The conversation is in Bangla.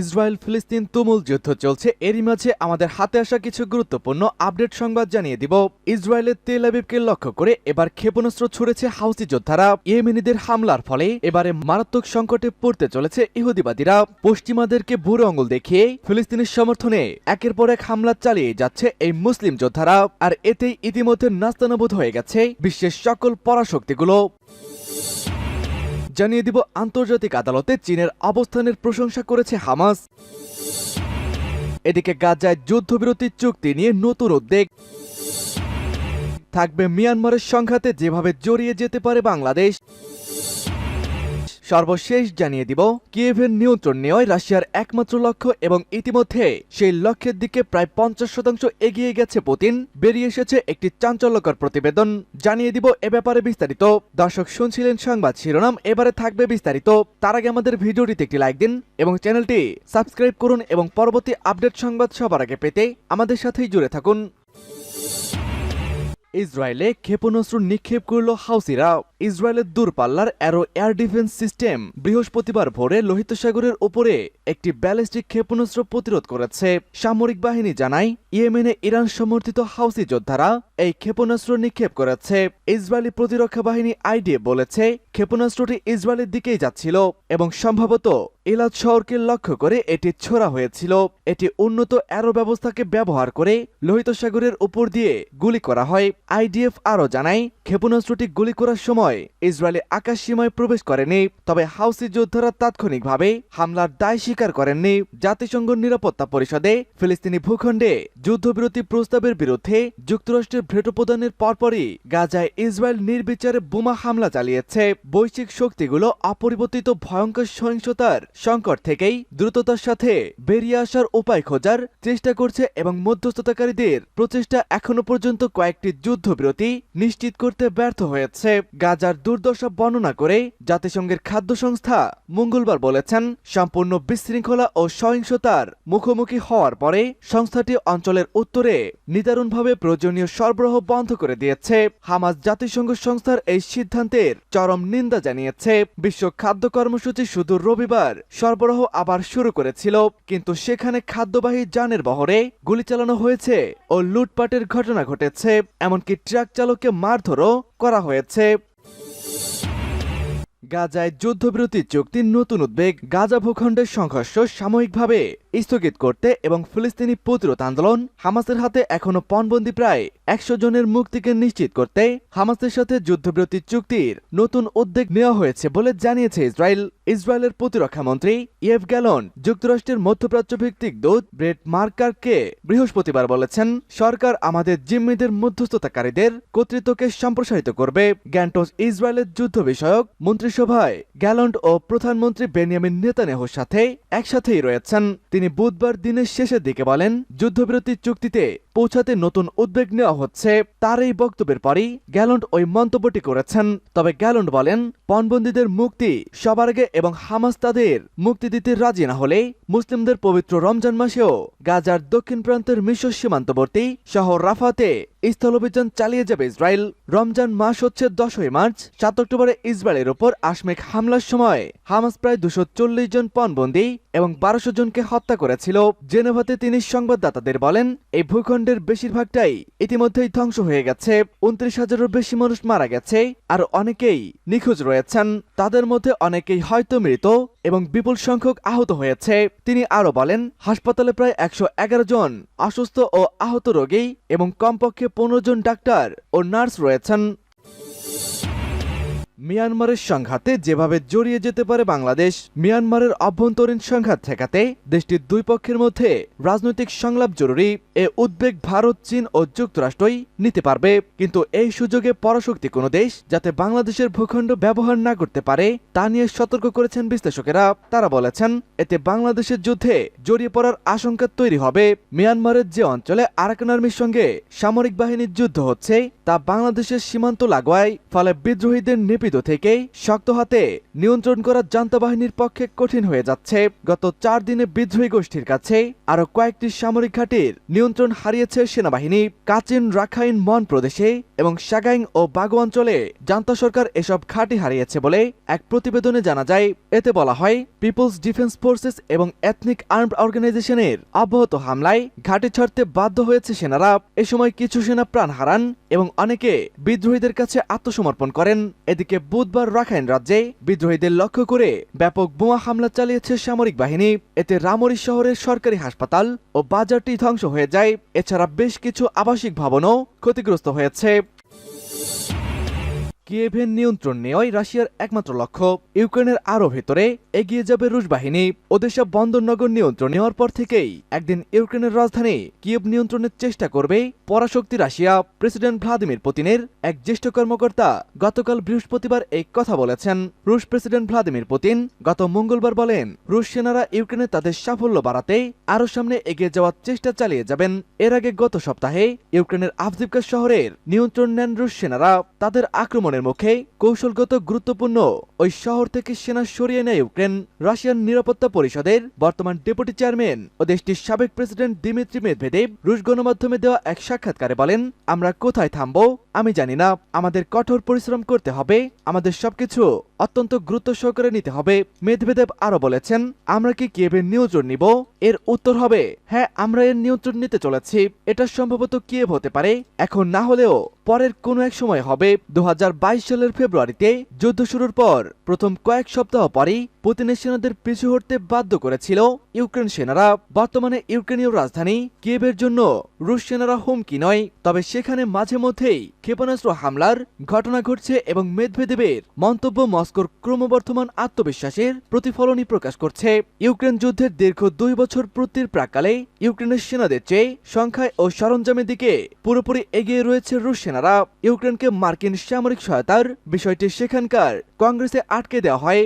ইসরায়েল ফিলিস্তিন তুমুল যুদ্ধ চলছে। এরই মাঝে আমাদের হাতে আসা কিছু গুরুত্বপূর্ণ আপডেট সংবাদ জানিয়ে দিব। ইসরায়েলের তেল আবিবকে লক্ষ্য করে এবার ক্ষেপণাস্ত্র ছুড়েছে হাউসি যোদ্ধারা। ইয়েমেনিদের হামলার ফলে এবারে মারাত্মক সংকটে পড়তে চলেছে ইহুদিবাদীরা। পশ্চিমাদেরকে বুড়ো আঙুল দেখিয়ে ফিলিস্তিনের সমর্থনে একের পর এক হামলা চালিয়ে যাচ্ছে এই মুসলিম যোদ্ধারা। আর এতেই ইতিমধ্যে নাস্তানাবুদ হয়ে গেছে বিশ্বের সকল পরাশক্তিগুলো। জানিয়ে দিব আন্তর্জাতিক আদালতে চীনের অবস্থানের প্রশংসা করেছে হামাস। এদিকে গাজায় যুদ্ধবিরতির চুক্তি নিয়ে নতুন উদ্বেগ। থাকবে মিয়ানমারের সংঘাতে যেভাবে জড়িয়ে যেতে পারে বাংলাদেশ। সর্বশেষ জানিয়ে দিব, কিয়েভের নিয়ন্ত্রণ নেওয়ায় রাশিয়ার একমাত্র লক্ষ্য এবং ইতিমধ্যে সেই লক্ষ্যের দিকে প্রায় পঞ্চাশ শতাংশ এগিয়ে গেছে পুতিন। বেরিয়ে এসেছে একটি চাঞ্চল্যকর প্রতিবেদন। জানিয়ে দিব এ ব্যাপারে বিস্তারিত। দর্শক শুনছিলেন সংবাদ শিরোনাম, এবারে থাকবে বিস্তারিত। তার আগে আমাদের ভিডিওটিতে একটি লাইক দিন এবং চ্যানেলটি সাবস্ক্রাইব করুন এবং পরবর্তী আপডেট সংবাদ সবার আগে পেতে আমাদের সাথেই জুড়ে থাকুন। ইসরায়েলে ক্ষেপণাস্ত্র নিক্ষেপ করল হাউসিরা। ইসরায়েলের দূরপাল্লার অ্যারো এয়ার ডিফেন্স সিস্টেম বৃহস্পতিবার ভোরে লোহিত সাগরের উপরে একটি ব্যালিস্টিক ক্ষেপণাস্ত্র প্রতিরোধ করেছে। সামরিক বাহিনী জানায়, ইয়েমেনে ইরান সমর্থিত হাউসি যোদ্ধারা এই ক্ষেপণাস্ত্র নিক্ষেপ করেছে। ইসরায়েলি প্রতিরক্ষা বাহিনী আইডিএ বলেছে, ক্ষেপণাস্ত্রটি ইসরায়েলের দিকেই যাচ্ছিল এবং সম্ভবত ইলাদ শহরকে লক্ষ্য করে এটি ছোড়া হয়েছিল। এটি উন্নত অ্যারো ব্যবস্থাকে ব্যবহার করে লোহিত সাগরের উপর দিয়ে গুলি করা হয়। আইডিএফ আরও জানায়, ক্ষেপণাস্ত্রটি গুলি করার সময় ইসরায়েলি আকাশ সীমায় প্রবেশ করেনি তবে হাউসি যোদ্ধারা তাৎক্ষণিকভাবে হামলার দায় স্বীকার করেননি জাতিসংঘ নিরাপত্তা পরিষদে। ফিলিস্তিনি ভূখণ্ডে যুদ্ধবিরতি প্রস্তাবের বিরুদ্ধে যুক্তরাষ্ট্রের ভেটো প্রদানের পরপরই গাজায় ইসরায়েল নির্বিচারে বোমা হামলা চালিয়েছে। বৈশ্বিক শক্তিগুলো অপরিবর্তিত ভয়ঙ্কর সহিংসতার সংকট থেকেই দ্রুততার সাথে বেরিয়ে আসার উপায় খোঁজার চেষ্টা করছে এবং মধ্যস্থতাকারীদের প্রচেষ্টা এখনও পর্যন্ত কয়েকটি যুদ্ধবিরতি নিশ্চিত করতে ব্যর্থ হয়েছে। গাজার দুর্দশা বর্ণনা করে জাতিসংঘের খাদ্য সংস্থা মঙ্গলবার বলেছেন, সম্পূর্ণ বিশৃঙ্খলা ও সহিংসতার মুখোমুখি হওয়ার পরে সংস্থাটি অঞ্চলের উত্তরে নিদারুণভাবে প্রয়োজনীয় সরবরাহ বন্ধ করে দিয়েছে। হামাস জাতিসংঘ সংস্থার এই সিদ্ধান্তের চরম নিন্দা জানিয়েছে। বিশ্ব খাদ্য কর্মসূচি শুধু রবিবার সরবরাহ আবার শুরু করেছিল, কিন্তু সেখানে খাদ্যবাহী যানের বহরে গুলি চালানো হয়েছে ও লুটপাটের ঘটনা ঘটেছে, এমনকি ট্রাক চালককে মারধরও করা হয়েছে। গাজায় যুদ্ধবিরতি চুক্তির নতুন উদ্বেগ গাজা ভূখণ্ডের সংঘর্ষ সাময়িকভাবে। স্থগিত করতে এবং ফিলিস্তিনি প্রতিরোধ আন্দোলন হামাসের হাতে এখনও পণবন্দি প্রায় একশো জনের মুক্তিকে নিশ্চিত করতে হামাসের সাথে যুদ্ধবিরতি চুক্তির নতুন উদ্যোগ নেওয়া হয়েছে বলে জানিয়েছে ইসরায়েল। ইসরায়েলের প্রতিরক্ষা মন্ত্রী ইয়েভ গ্যালন যুক্তরাষ্ট্রের মধ্যপ্রাচ্য ভিত্তিক দূত ব্রেট মার্কারকে বৃহস্পতিবার বলেছেন, সরকার আমাদের জিম্মিদের মধ্যস্থতাকারীদের কর্তৃত্বকে সম্প্রসারিত করবে। গ্যান্টোস ইসরায়েলের যুদ্ধ বিষয়ক মন্ত্রিসভায় গ্যালন্ট ও প্রধানমন্ত্রী বেনিয়ামিন নেতানেহুর সাথে একসাথেই রয়েছেন। তিনি বুধবার দিনের শেষের দিকে বলেন যুদ্ধবিরতির চুক্তিতে পৌঁছাতে নতুন উদ্বেগ নেওয়া হচ্ছে। তার এই বক্তব্যের পরই গ্যালন্ট ওই মন্তব্যটি করেছেন। তবে গ্যালন্ট বলেন, পণবন্দীদের মুক্তি সবার আগে এবং হামাস তাদের মুক্তি দিতে রাজি না হলে মুসলিমদের পবিত্র রমজান মাসেও গাজার দক্ষিণ প্রান্তের মিশর সীমান্তবর্তী শহর রাফাতে স্থলাভিযান চালিয়ে যাবে ইসরায়েল। রমজান মাস হচ্ছে দশই মার্চ, সাত অক্টোবরে ইসরায়েলের ওপর আশমেক হামলার সময়। হামাস প্রায় দুশো চল্লিশ জন পণবন্দী এবং বারোশো জনকে হত্যা করেছিল। জেনেভাতে তিনি সংবাদদাতাদের বলেন, এই ভূখণ্ডের বেশিরভাগটাই ইতিমধ্যেই ধ্বংস হয়ে গেছে। উনত্রিশ হাজারের বেশি মানুষ মারা গেছে, আর অনেকেই নিখোঁজ রয়েছেন। তাদের মধ্যে অনেকেই হয়তো মৃত এবং বিপুল সংখ্যক আহত হয়েছে। তিনি আরও বলেন, হাসপাতালে প্রায় একশো এগারো জন অসুস্থ ও আহত রোগী এবং কমপক্ষে পনেরো জন ডাক্তার ও নার্স রয়েছেন। মিয়ানমারের সংঘাতে যেভাবে জড়িয়ে যেতে পারে বাংলাদেশ, মিয়ানমারের অভ্যন্তরীণ সংঘাত ঠেকাতে দেশটির দুই পক্ষের মধ্যে রাজনৈতিক সংলাপ জরুরি, এ উদ্বেগ ভারত, চীন ও যুক্তরাষ্ট্রই নিতে পারবে। কিন্তু এই সুযোগে পরাশক্তি কোনো দেশ যাতে বাংলাদেশের ভূখণ্ড ব্যবহার না করতে পারে, তা নিয়ে সতর্ক করেছেন বিশ্লেষকেরা। তারা বলেছেন, এতে বাংলাদেশের যুদ্ধে জড়িয়ে পড়ার আশঙ্কা তৈরি হবে। মিয়ানমারের যে অঞ্চলে আরাকান আর্মির সঙ্গে সামরিক বাহিনীর যুদ্ধ হচ্ছে, তা বাংলাদেশের সীমান্ত লাগোয়ায়, ফলে বিদ্রোহীদের নিপীড়ন কল্পিত থেকে শক্ত হাতে নিয়ন্ত্রণ করা জান্তা বাহিনীর পক্ষে কঠিন হয়ে যাচ্ছে। গত চার দিনে বিদ্রোহী গোষ্ঠীর কাছে আরও কয়েকটি সামরিক ঘাটির নিয়ন্ত্রণ হারিয়েছে সেনাবাহিনী। কাচিন রাখাইন মন প্রদেশে এবং সাগাইং ও বাগো অঞ্চলে জান্তা সরকার এসব ঘাঁটি হারিয়েছে বলে এক প্রতিবেদনে জানা যায়। এতে বলা হয়, পিপলস ডিফেন্স ফোর্সেস এবং এথনিক আর্মড অর্গানাইজেশনের অব্যাহত হামলায় ঘাঁটি ছাড়তে বাধ্য হয়েছে সেনারা। এ সময় কিছু সেনা প্রাণ হারান এবং অনেকে বিদ্রোহীদের কাছে আত্মসমর্পণ করেন। এদিকে বুধবার রাখাইন রাজ্যে বিদ্রোহীদের লক্ষ্য করে ব্যাপক বোমা হামলা চালিয়েছে সামরিক বাহিনী। এতে রামরি শহরের সরকারি হাসপাতাল ও বাজারটি ধ্বংস হয়ে যায়। এছাড়া বেশ কিছু আবাসিক ভবনও ক্ষতিগ্রস্ত হয়েছে। কিয়েভের নিয়ন্ত্রণ নেওয়াই রাশিয়ার একমাত্র লক্ষ্য। ইউক্রেনের আরও ভেতরে এগিয়ে যাবে রুশ বাহিনী। ওদেশা বন্দরনগর নিয়ন্ত্রণ নেওয়ার পর থেকেই একদিন ইউক্রেনের রাজধানী কিয়েভ নিয়ন্ত্রণের চেষ্টা করবে পরাশক্তি রাশিয়া। প্রেসিডেন্ট ভ্লাদিমির পুতিনের এক জ্যেষ্ঠ কর্মকর্তা গতকাল বৃহস্পতিবার এই কথা বলেছেন। রুশ প্রেসিডেন্ট ভ্লাদিমির পুতিন গত মঙ্গলবার বলেন, রুশ সেনারা ইউক্রেনে তাদের সাফল্য বাড়াতে আরও সামনে এগিয়ে যাওয়ার চেষ্টা চালিয়ে যাবেন। এর আগে গত সপ্তাহে ইউক্রেনের আফজিবকা শহরের নিয়ন্ত্রণ নেন রুশ সেনারা। তাদের আক্রমণের মুখে কৌশলগত গুরুত্বপূর্ণ ওই শহর থেকে সেনা সরিয়ে নেয় ইউক্রেন, রাশিয়ান নিরাপত্তা পরিষদের বর্তমান ডেপুটি চেয়ারম্যান ও দেশটির সাবেক প্রেসিডেন্ট দিমিত্রি মেদভেদেব রুশ গণমাধ্যমে দেওয়া এক সাক্ষাৎকারে বলেন, আমরা কোথায় থামব? আমি জানি না। আমাদের কঠোর পরিশ্রম করতে হবে। আমাদের সবকিছু অত্যন্ত গুরুত্ব সহকারে নিতে হবে। মেদভেদেব আরও বলেছেন, আমরা কি কিয়েভের নিয়ন্ত্রণ নিব? এর উত্তর হবে হ্যাঁ আমরা এর নিয়ন্ত্রণ নিতে চলেছি। এটা সম্ভবত কিয়েভ হতে পারে। এখন না হলেও পরের কোনো এক সময় হবে। দু হাজার বাইশ সালের ফেব্রুয়ারিতে যুদ্ধ শুরুর পর প্রথম কয়েক সপ্তাহ পরেই পুতিনের সেনাদের পিছু হটতে বাধ্য করেছিল ইউক্রেন সেনারা। বর্তমানে ইউক্রেনীয় রাজধানী কিয়েভের জন্য রুশ সেনারা হুমকি নয়, তবে সেখানে মাঝে মধ্যেই ক্ষেপণাস্ত্র হামলার ঘটনা ঘটছে এবং মেদভেদেবের মন্তব্য মস্কোর ক্রমবর্ধমান আত্মবিশ্বাসের প্রতিফলনই প্রকাশ করছে। ইউক্রেন যুদ্ধের দীর্ঘ দুই বছর পূর্তির প্রাকালে ইউক্রেনের সেনাদের চেয়ে সংখ্যায় ও সরঞ্জামের দিকে পুরোপুরি এগিয়ে রয়েছে রুশ সেনারা। ইউক্রেনকে মার্কিন সামরিক সহায়তার বিষয়টি সেখানকার কংগ্রেসে আটকে দেওয়া হয়।